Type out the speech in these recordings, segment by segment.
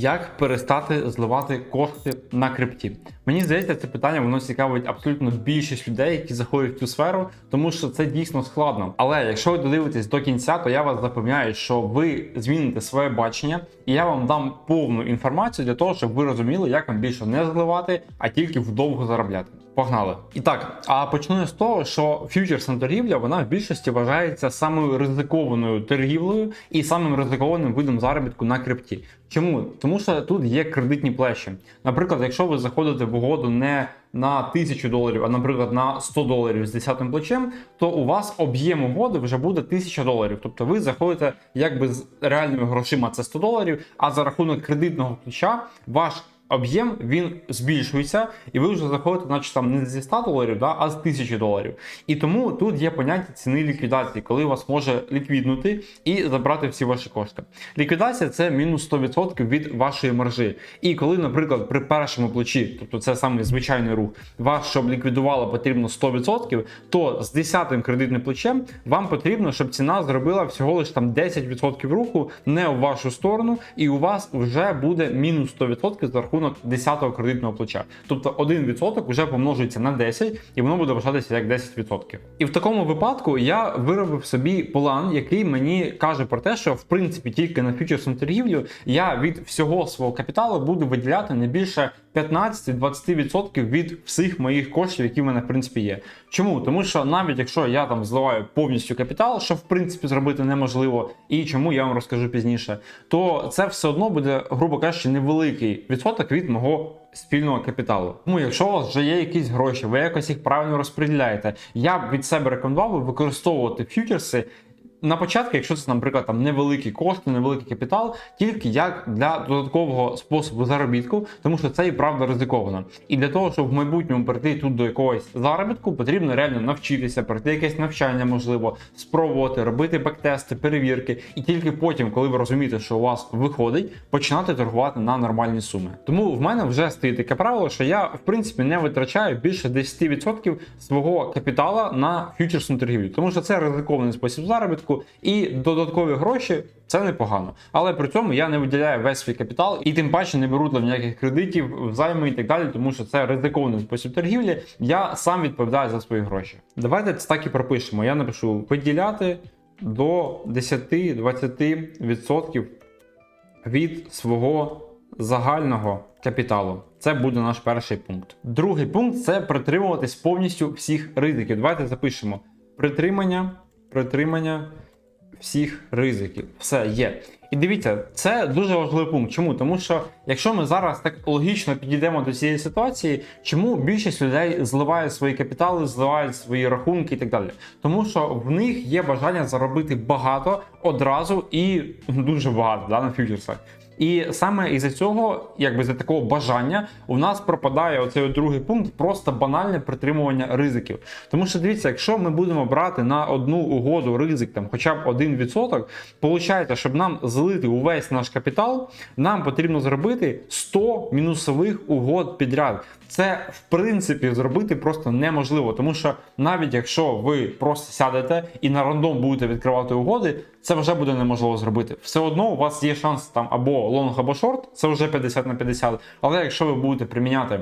Як перестати зливати кошти на крипті? Мені здається, це питання воно цікавить абсолютно більшість людей, які заходять в цю сферу, тому що це дійсно складно. Але якщо ви додивитесь до кінця, то я вас запевняю, що ви зміните своє бачення, і я вам дам повну інформацію для того, щоб ви розуміли, як вам більше не зливати, а тільки вдовго заробляти. Погнали. І так, а почну я з того, що фьючерсна торгівля вона в більшості вважається самою ризикованою торгівлею і самим ризикованим видом заробітку на крипті. Чому? Тому що тут є кредитні плечі. Наприклад, якщо ви заходите в угоду не на 1000 доларів, а наприклад на 100 доларів з 10 плечем, то у вас об'єм угоди вже буде 1000 доларів. Тобто ви заходите якби з реальними грошима це 100 доларів, а за рахунок кредитного плеча ваш об'єм він збільшується, і ви вже заходите, наче там не зі 100 доларів, да, а з 1000 доларів. І тому тут є поняття ціни ліквідації, коли вас може ліквіднути і забрати всі ваші кошти. Ліквідація це мінус 100% від вашої маржи. І коли, наприклад, при першому плечі, тобто це саме звичайний рух, вас щоб ліквідувало потрібно 100%, то з 10 кредитним плечем вам потрібно, щоб ціна зробила всього лиш там 10% руху не в вашу сторону, і у вас вже буде мінус 100% за рахунок 10-го кредитного плеча. Тобто 1% вже помножується на 10, і воно буде вважатися як 10%. І в такому випадку я виробив собі план, який мені каже про те, що в принципі тільки на фьючерсну торгівлю я від всього свого капіталу буду виділяти не більше 15-20% від всіх моїх коштів, які в мене в принципі є. Чому? Тому що навіть якщо я там зливаю повністю капітал, що в принципі зробити неможливо, і чому я вам розкажу пізніше, то це все одно буде, грубо кажучи, невеликий відсоток від мого спільного капіталу. Тому якщо у вас вже є якісь гроші, ви якось їх правильно розподіляєте, я б від себе рекомендував використовувати фьючерси на початку, якщо це, наприклад, там невеликі кошти, невеликий капітал, тільки як для додаткового способу заробітку, тому що це і правда ризиковано. І для того, щоб в майбутньому прийти тут до якогось заробітку, потрібно реально навчитися, пройти якесь навчання, можливо, спробувати робити бектести, перевірки, і тільки потім, коли ви розумієте, що у вас виходить, починати торгувати на нормальні суми. Тому в мене вже стоїть таке правило, що я в принципі не витрачаю більше 10% свого капітала на фьючерсну торгівлю, тому що це ризикований спосіб заробітку і додаткові гроші це непогано. Але при цьому я не виділяю весь свій капітал і тим паче не беру для ніяких кредитів, займи і так далі, тому що це ризикований спосіб торгівлі. Я сам відповідаю за свої гроші. Давайте це так і пропишемо. Я напишу виділяти до 10-20% від свого загального капіталу. Це буде наш перший пункт. Другий пункт це притримуватись повністю всіх ризиків. Давайте запишемо притримання притримання всіх ризиків. Все є. І дивіться, це дуже важливий пункт. Чому? Тому що якщо ми зараз так логічно підійдемо до цієї ситуації, чому більшість людей зливає свої капітали, зливають свої рахунки і так далі? Тому що в них є бажання заробити багато одразу і дуже багато да, на фьючерсах. І саме із-за цього, якби за такого бажання, у нас пропадає оцей другий пункт, просто банальне притримування ризиків. Тому що дивіться, якщо ми будемо брати на одну угоду ризик, там хоча б 1%, виходить, щоб нам злити увесь наш капітал, нам потрібно зробити 100 мінусових угод підряд. Це в принципі зробити просто неможливо, тому що навіть якщо ви просто сядете і на рандом будете відкривати угоди, це вже буде неможливо зробити. Все одно у вас є шанс там або лонг, або шорт, це вже 50 на 50. Але якщо ви будете приміняти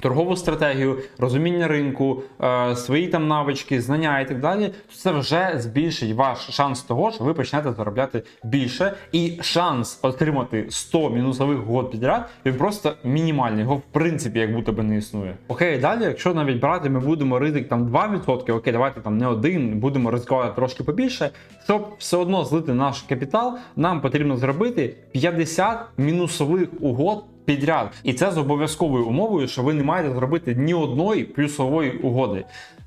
торгову стратегію, розуміння ринку, е, свої там навички, знання і так далі, то це вже збільшить ваш шанс того, що ви почнете заробляти більше, і шанс отримати 100 мінусових год підряд він просто мінімальний. Його в принципі як будто би не існує. Окей, далі, якщо навіть брати, ми будемо ризик там 2%, окей, давайте там не один, будемо ризикувати трошки побільше. Щоб все одно злити наш капітал, нам потрібно зробити 50 мінусових угод підряд. І це з обов'язковою умовою, що ви не маєте зробити ні одної плюсової угоди.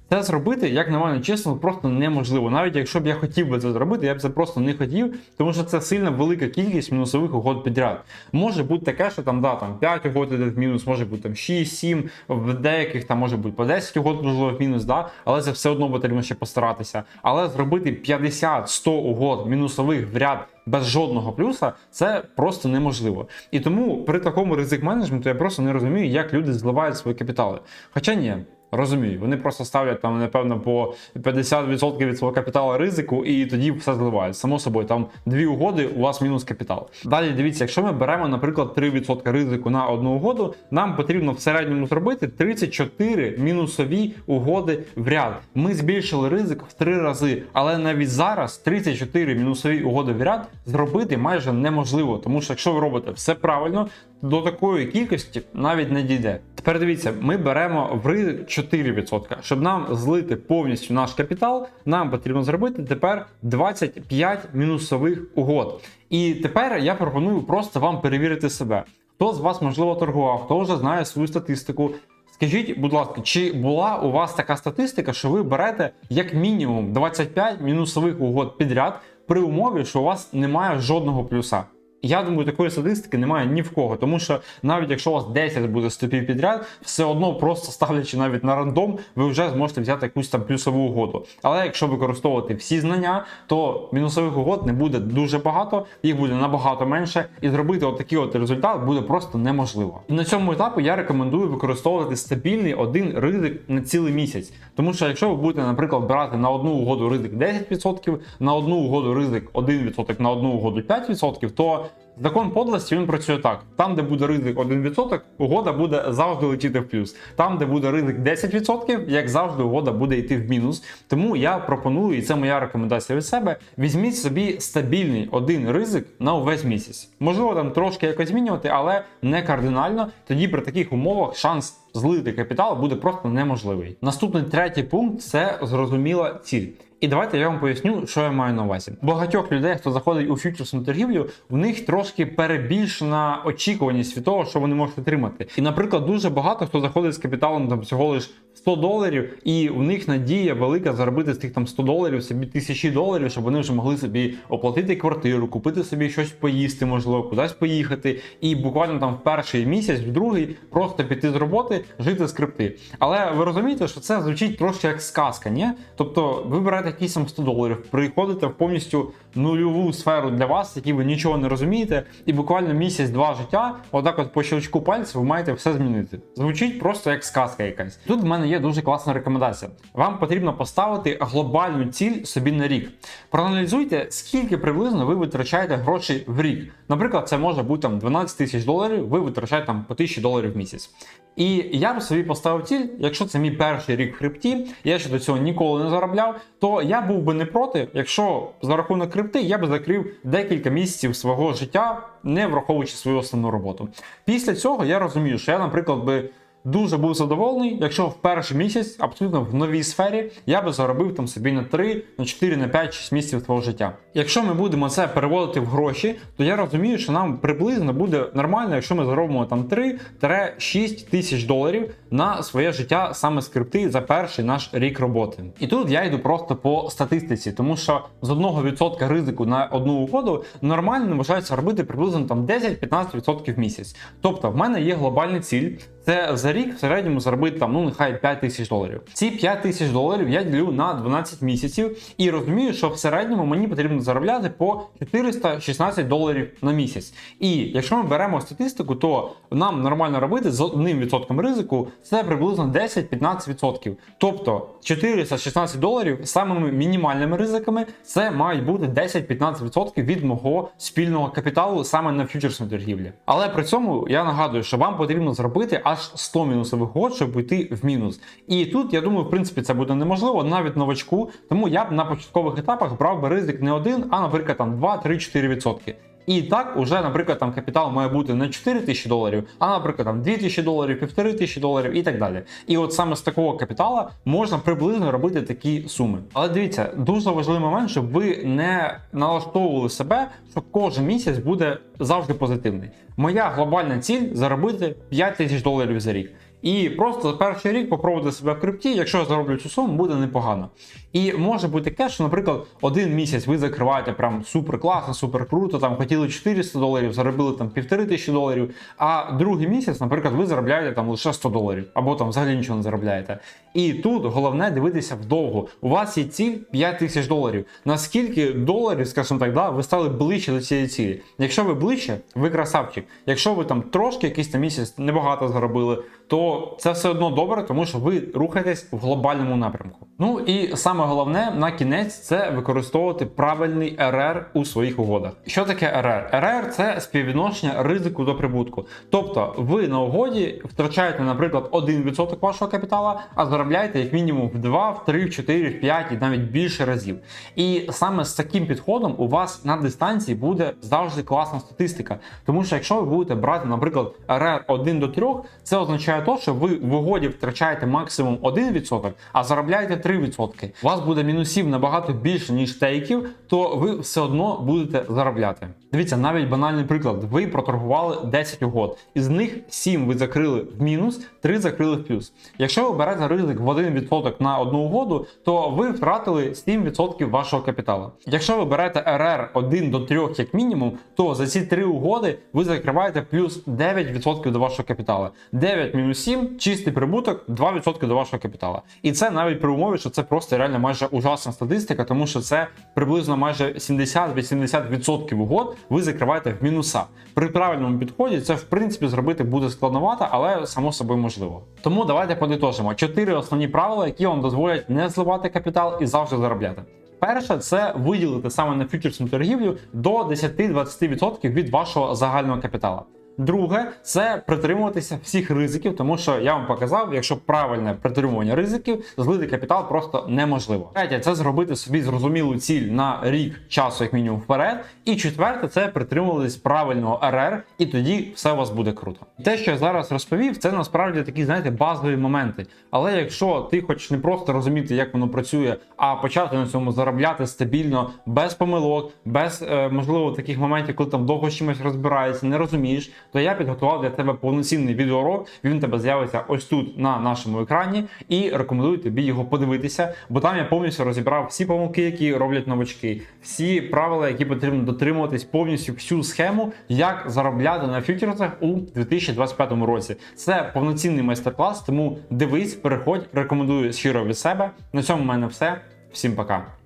Це зробити, як на мене, чесно, просто неможливо. Навіть якщо б я хотів би це зробити, я б це просто не хотів, тому що це сильно велика кількість мінусових угод підряд. Може бути таке, що там да, там 5 угод іде в мінус, може бути там 6-7, в деяких там може бути по 10 угод, можливо, в мінус, да, але це все одно потрібно ще постаратися. Але зробити 50-100 угод мінусових в ряд. Без жодного плюса це просто неможливо. І тому при такому ризик менеджменту я просто не розумію, як люди зливають свої капітали. Хоча ні, Розумію, вони просто ставлять там, напевно, по 50% від свого капіталу ризику, і тоді все зливають. Само собою, там дві угоди, у вас мінус капітал. Далі дивіться, якщо ми беремо, наприклад, 3% ризику на одну угоду, нам потрібно в середньому зробити 34 мінусові угоди в ряд. Ми збільшили ризик в три рази, але навіть зараз 34 мінусові угоди в ряд зробити майже неможливо, тому що якщо ви робите все правильно, до такої кількості навіть не дійде. Тепер дивіться, ми беремо в ризик 4%. Щоб нам злити повністю наш капітал, нам потрібно зробити тепер 25 мінусових угод. І тепер я пропоную просто вам перевірити себе. Хто з вас можливо торгував, хто вже знає свою статистику. Скажіть, будь ласка, чи була у вас така статистика, що ви берете як мінімум 25 мінусових угод підряд при умові, що у вас немає жодного плюса? Я думаю, такої статистики немає ні в кого, тому що навіть якщо у вас 10 буде стопів підряд, все одно просто ставлячи навіть на рандом, ви вже зможете взяти якусь там плюсову угоду. Але якщо використовувати всі знання, то мінусових угод не буде дуже багато, їх буде набагато менше, і зробити отакий от результат буде просто неможливо. І на цьому етапі я рекомендую використовувати стабільний один ризик на цілий місяць. Тому що якщо ви будете, наприклад, брати на одну угоду ризик 10%, на одну угоду ризик 1%, на одну угоду 5%, то Закон подлості він працює так: там, де буде ризик 1%, угода буде завжди летіти в плюс. Там, де буде ризик 10%, як завжди, угода буде йти в мінус. Тому я пропоную, і це моя рекомендація від себе: візьміть собі стабільний один ризик на увесь місяць. Можливо, там трошки якось змінювати, але не кардинально. Тоді при таких умовах шанс. Злити капітал буде просто неможливий. Наступний третій пункт це зрозуміла ціль. І давайте я вам поясню, що я маю на увазі. Багатьох людей, хто заходить у фьючерсну торгівлю, в них трошки перебільшена очікуваність від того, що вони можуть отримати. І, наприклад, дуже багато хто заходить з капіталом там всього лиш 100 доларів, і у них надія велика заробити з тих там 100 доларів собі тисячі доларів, щоб вони вже могли собі оплатити квартиру, купити собі щось поїсти, можливо, кудись поїхати, і буквально там в перший місяць, в другий просто піти з роботи, жити з крипти. Але ви розумієте, що це звучить трошки як сказка, ні? Тобто ви берете якісь там 100 доларів, приходите в повністю нульову сферу для вас, які ви нічого не розумієте, і буквально місяць-два життя, отак от по щелчку пальців, ви маєте все змінити. Звучить просто як сказка якась. Тут в мене є дуже класна рекомендація. Вам потрібно поставити глобальну ціль собі на рік. Проаналізуйте, скільки приблизно ви витрачаєте грошей в рік. Наприклад, це може бути там 12 тисяч доларів, ви витрачаєте там по 1000 доларів в місяць. І я б собі поставив ціль, якщо це мій перший рік в хребті, я ще до цього ніколи не заробляв, то я був би не проти, якщо за рахунок крипти я би закрив декілька місяців свого життя, не враховуючи свою основну роботу. Після цього я розумію, що я, наприклад, би. Дуже був задоволений, якщо в перший місяць, абсолютно в новій сфері, я би заробив там собі на 3, на 4, на 5, 6 місяців твого життя. Якщо ми будемо це переводити в гроші, то я розумію, що нам приблизно буде нормально, якщо ми заробимо там 3-6 тисяч доларів на своє життя саме скрипти за перший наш рік роботи. І тут я йду просто по статистиці, тому що з 1% ризику на одну угоду нормально вважається робити приблизно там 10-15% в місяць. Тобто в мене є глобальна ціль. Це за рік в середньому заробити там, ну нехай 5 тисяч доларів. Ці 5 тисяч доларів я ділю на 12 місяців і розумію, що в середньому мені потрібно заробляти по 416 доларів на місяць. І якщо ми беремо статистику, то нам нормально робити з одним відсотком ризику це приблизно 10-15%. Тобто 416 доларів самими мінімальними ризиками це мають бути 10-15% від мого спільного капіталу саме на фьючерсній торгівлі. Але при цьому я нагадую, що вам потрібно зробити аж 100 мінусових угод, щоб йти в мінус. І тут я думаю, в принципі, це буде неможливо навіть новачку. Тому я б на початкових етапах брав би ризик не один, а наприклад там 2-3-4%. І так, уже, наприклад, там капітал має бути не 4 тисячі доларів, а, наприклад, там 2 тисячі доларів, півтори тисячі доларів і так далі. І от саме з такого капітала можна приблизно робити такі суми. Але дивіться, дуже важливий момент, щоб ви не налаштовували себе, що кожен місяць буде завжди позитивний. Моя глобальна ціль заробити 5 тисяч доларів за рік. І просто перший рік попробувати себе в крипті, якщо я зароблю цю суму, буде непогано. І може бути таке, що, наприклад, один місяць ви закриваєте прям супер класно, супер круто, там хотіли 400 доларів, заробили там півтори тисячі доларів, а другий місяць, наприклад, ви заробляєте там лише 100 доларів, або там взагалі нічого не заробляєте. І тут головне дивитися вдовго. У вас є ціль 5 тисяч доларів. Наскільки доларів, скажімо так, да, ви стали ближче до цієї цілі? Якщо ви ближче, ви красавчик. Якщо ви там трошки якийсь там місяць небагато заробили, то це все одно добре, тому що ви рухаєтесь в глобальному напрямку. Ну і саме головне на кінець це використовувати правильний РР у своїх угодах. Що таке РР? РР це співвідношення ризику до прибутку. Тобто ви на угоді втрачаєте, наприклад, 1% вашого капітала, а заробляєте як мінімум в 2, в 3, в 4, в 5 і навіть більше разів. І саме з таким підходом у вас на дистанції буде завжди класна статистика. Тому що якщо ви будете брати, наприклад, РР 1 до 3, це означає то, що ви в угоді втрачаєте максимум 1%, а заробляєте 3%. У вас буде мінусів набагато більше, ніж тейків, то ви все одно будете заробляти. Дивіться, навіть банальний приклад. Ви проторгували 10 угод, із них 7 ви закрили в мінус, 3 закрили в плюс. Якщо ви берете ризик в 1% на одну угоду, то ви втратили 7% вашого капіталу. Якщо ви берете РР 1 до 3 як мінімум, то за ці 3 угоди ви закриваєте плюс 9% до вашого капіталу. 9 мінус 7 чистий прибуток, 2% до вашого капіталу. І це навіть при умові, що це просто реально майже ужасна статистика, тому що це приблизно майже 70-80% угод ви закриваєте в мінуса. При правильному підході це в принципі зробити буде складновато, але само собою можливо. Тому давайте подитожимо чотири основні правила, які вам дозволять не зливати капітал і завжди заробляти. Перше, це виділити саме на фьючерсну торгівлю до 10-20% від вашого загального капіталу. Друге, це притримуватися всіх ризиків, тому що я вам показав, якщо правильне притримування ризиків, злити капітал просто неможливо. Третє, це зробити собі зрозумілу ціль на рік часу, як мінімум вперед. І четверте, це притримуватись правильного РР, і тоді все у вас буде круто. Те, що я зараз розповів, це насправді такі, знаєте, базові моменти. Але якщо ти хочеш не просто розуміти, як воно працює, а почати на цьому заробляти стабільно, без помилок, без е, можливо таких моментів, коли там довго чимось розбираєшся, не розумієш, то я підготував для тебе повноцінний відеоурок. Він тебе з'явиться ось тут на нашому екрані, і рекомендую тобі його подивитися, бо там я повністю розібрав всі помилки, які роблять новачки, всі правила, які потрібно дотримуватись, повністю всю схему, як заробляти на фьючерсах у 2025 році. Це повноцінний майстер-клас, тому дивись, переходь, рекомендую щиро від себе. На цьому в мене все. Всім пока.